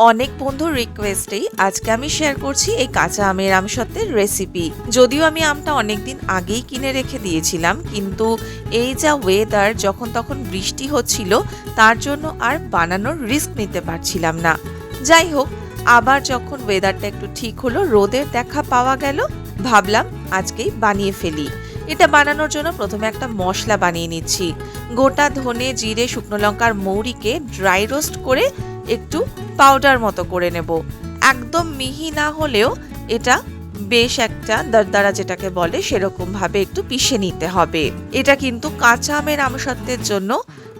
অনেক বন্ধুর রিকোয়েস্টেই আজকে আমি শেয়ার করছি এই কাঁচা আমের আমসত্ত্বের রেসিপি যদিও আমি আমটা অনেকদিন আগেই কিনে রেখে দিয়েছিলাম, কিন্তু এই যা ওয়েদার যখন তখন বৃষ্টি হচ্ছিল, তার জন্য আর বানানোর রিস্ক নিতে পারছিলাম না। যাই হোক, আবার যখন ওয়েদারটা একটু ঠিক হলো, রোদের দেখা পাওয়া গেল, ভাবলাম আজকেই বানিয়ে ফেলি। এটা বানানোর জন্য প্রথমে একটা মশলা বানিয়ে নিচ্ছি। গোটা ধনে, জিরে, শুকনো লঙ্কার মৌরিকে ড্রাই রোস্ট করে একটু পাউডার মতো করে নেব। একদম মিহি না হলেও এটা বেশ একটা দরদারা যেটাকে বলে সেরকম ভাবে একটু পিষে নিতে হবে। এটা কিন্তু কাঁচা আমের আমসত্ত্বের জন্য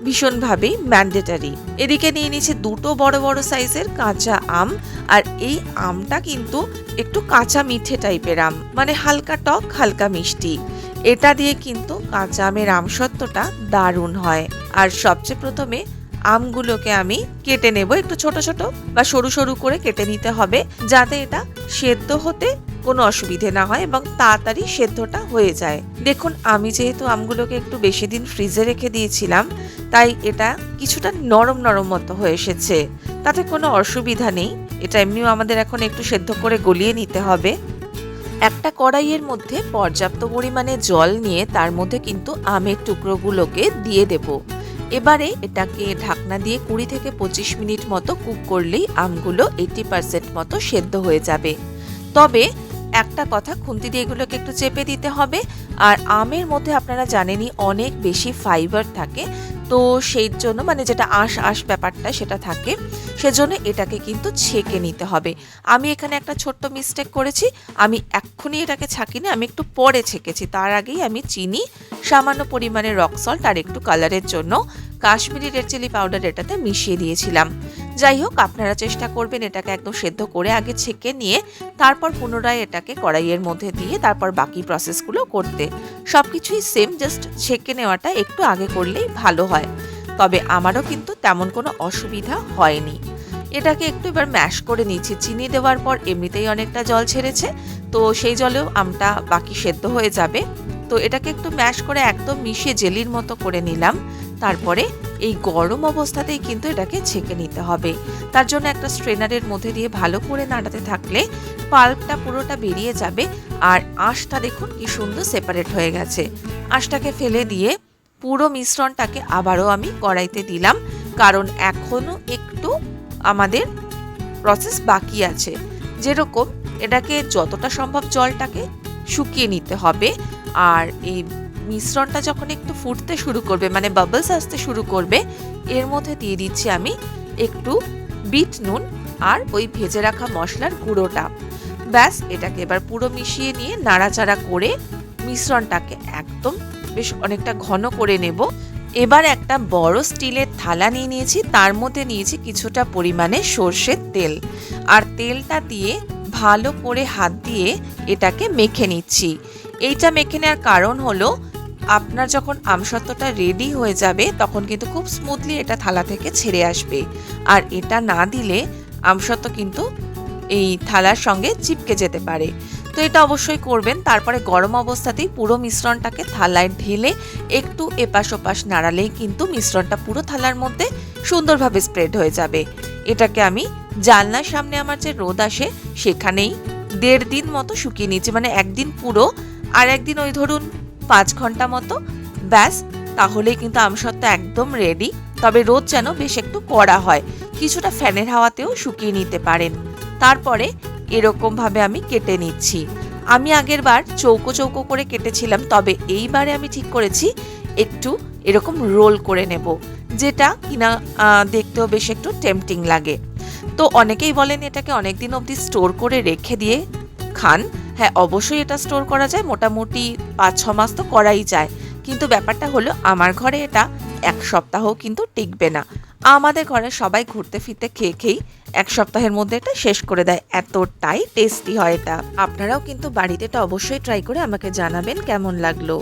ভীষণভাবেই ম্যান্ডেটারি এদিকে নিয়ে নিচ্ছে দুটো বড় বড় সাইজের কাঁচা আম, আর এই আমটা কিন্তু একটু কাঁচা মিঠে টাইপের আম মানে হালকা টক, হালকা মিষ্টি। এটা দিয়ে কিন্তু কাঁচা আমের আমসত্ত্বটা দারুণ হয়। আর সবচেয়ে প্রথমে আমগুলোকে আমি কেটে নেব। একটু ছোট ছোট বা সরু সরু করে কেটে নিতে হবে যাতে এটা সেদ্ধ হতে কোনো অসুবিধে না হয় এবং তাড়াতাড়ি সেদ্ধটা হয়ে যায়। দেখুন, আমি যেহেতু আমগুলোকে একটু বেশি দিন ফ্রিজে রেখে দিয়েছিলাম, তাই এটা কিছুটা নরম নরম মতো হয়ে এসেছে। তাতে কোনো অসুবিধা নেই। এটা এমনিও আমাদের এখন একটু সেদ্ধ করে গলিয়ে নিতে হবে। একটা কড়াইয়ের মধ্যে পর্যাপ্ত পরিমাণে জল নিয়ে তার মধ্যে কিন্তু আমের টুকরোগুলোকে দিয়ে দেব। এবারে এটাকে ঢাকনা দিয়ে কুড়ি থেকে পঁচিশ মিনিট মতো কুক করলেই আমগুলো এইটি পার্সেন্ট মতো সেদ্ধ হয়ে যাবে। তবে একটা কথা, খুন্তি দিয়ে এগুলোকে একটু চেপে দিতে হবে। আর আমের মধ্যে আপনারা জানেনই অনেক বেশি ফাইবার থাকে। তো সেই জন্য মানে যেটা আঁশ আঁশ ব্যাপারটা সেটা থাকে, সেজন্য এটাকে কিন্তু ছেঁকে নিতে হবে। আমি এখানে একটা ছোট্ট মিস্টেক করেছি। আমি এক্ষুনি এটাকে ছাকিনি, আমি একটু পরে ছেঁকেছি। তার আগেই আমি চিনি, সামান্য পরিমাণে রক সল্ট আর একটু কালারের জন্য কাশ্মীরি রেড চিলি পাউডার এটাতে মিশিয়ে দিয়েছিলাম। যাই হোক, আপনারা চেষ্টা করবেন এটাকে একদম সেদ্ধ করে আগে ছেঁকে নিয়ে তারপর পুনরায় এটাকে কড়াইয়ের মধ্যে দিয়ে তারপর বাকি প্রসেসগুলো করতে। সব কিছুই সেম জাস্ট ছেঁকে নেওয়াটা একটু আগে করলেই ভালো হয়। তবে আমারও কিন্তু তেমন কোনো অসুবিধা হয়নি। এটাকে একটু এবার ম্যাশ করে নিচ্ছি চিনি দেওয়ার পর এমনিতেই অনেকটা জল ছেড়েছে, তো সেই জলেও আমটা বাকি সেদ্ধ হয়ে যাবে। তো এটাকে একটু ম্যাশ করে একদম মিশিয়ে জেলির মতো করে নিলাম। তারপরে এই গরম অবস্থাতেই কিন্তু এটাকে ছেঁকে নিতে হবে। তার জন্য একটা স্ট্রেনারের মধ্যে দিয়ে ভালো করে নাড়াতে থাকলে পাল্পটা পুরোটা বেরিয়ে যাবে আর আঁশটা দেখুন কি সুন্দর সেপারেট হয়ে গেছে। আঁশটাকে ফেলে দিয়ে পুরো মিশ্রণটাকে আবারও আমি কড়াইতে দিলাম, কারণ এখনও একটু আমাদের প্রসেস বাকি আছে। যেরকম এটাকে যতটা সম্ভব জলটাকে শুকিয়ে নিতে হবে, আর এই মিশ্রণটা যখন একটু ফুটতে শুরু করবে মানে বাবলস আসতে শুরু করবে, এর মধ্যে দিয়ে দিচ্ছি আমি একটু বিট নুন আর ওই ভেজে রাখা মশলার গুঁড়োটা। ব্যাস, এটাকে এবার পুরো মিশিয়ে নিয়ে নাড়াচাড়া করে মিশ্রণটাকে একদম বেশ অনেকটা ঘন করে নেব। এবার একটা বড় স্টিলের থালা নিয়ে নিয়েছি, তার মধ্যে নিয়েছি কিছুটা পরিমাণে সর্ষের তেল। আর তেলটা দিয়ে ভালো করে হাত দিয়ে এটাকে মেখে নিচ্ছি। এইটা মেখে নেওয়ার কারণ হলো আপনার যখন আমসত্ত্বটা রেডি হয়ে যাবে, তখন কিন্তু খুব স্মুথলি এটা থালা থেকে ছেড়ে আসবে। আর এটা না দিলে আমসত্ত্ব কিন্তু এই থালার সঙ্গে চিপকে যেতে পারে। তো এটা অবশ্যই করবেন। তারপরে গরম অবস্থাতেই পুরো মিশ্রণটাকে থালায় ঢেলে একটু এপাশ ওপাশ নাড়ালেই কিন্তু মিশ্রণটা পুরো থালার মধ্যে সুন্দরভাবে স্প্রেড হয়ে যাবে। এটাকে আমি জানলার সামনে আমার যে রোদ আসে, সেখানেই দেড় দিন মতো শুকিয়ে নিয়েছি। মানে একদিন পুরো, আর একদিন ওই ধরুন পাঁচ ঘণ্টা মতো। ব্যাস, তাহলেই কিন্তু আমসত্ত্ব একদম রেডি তবে রোদ যেন বেশ একটু কড়া হয়। কিছুটা ফ্যানের হাওয়াতেও শুকিয়ে নিতে পারেন। তারপরে এরকমভাবে আমি কেটে নিচ্ছি। আমি আগের বার চৌকো চৌকো করে কেটেছিলাম, তবে এইবারে আমি ঠিক করেছি, একটু এরকম রোল করে নেব, যেটা কিনা দেখতেও বেশ একটু টেম্পটিং লাগে। তো অনেকেই বলেন এটাকে অনেক দিন অবধি স্টোর করে রেখে দিয়ে খান। হ্যাঁ অবশ্যই এটা স্টোর করা যায়। মোটামুটি পাঁচ, ছ মাস তো করাই যায়। কিন্তু ব্যাপারটা হলো, আমার ঘরে এটা এক সপ্তাহ কিন্তু টিকবে না। আমাদের ঘরে সবাই ঘুরতে ফিরতে খেয়ে খেয়েই এক সপ্তাহের মধ্যে এটা শেষ করে দেয়। এতটাই টেস্টি হয় এটা। আপনারাও কিন্তু বাড়িতে এটা অবশ্যই ট্রাই করে আমাকে জানাবেন কেমন লাগল।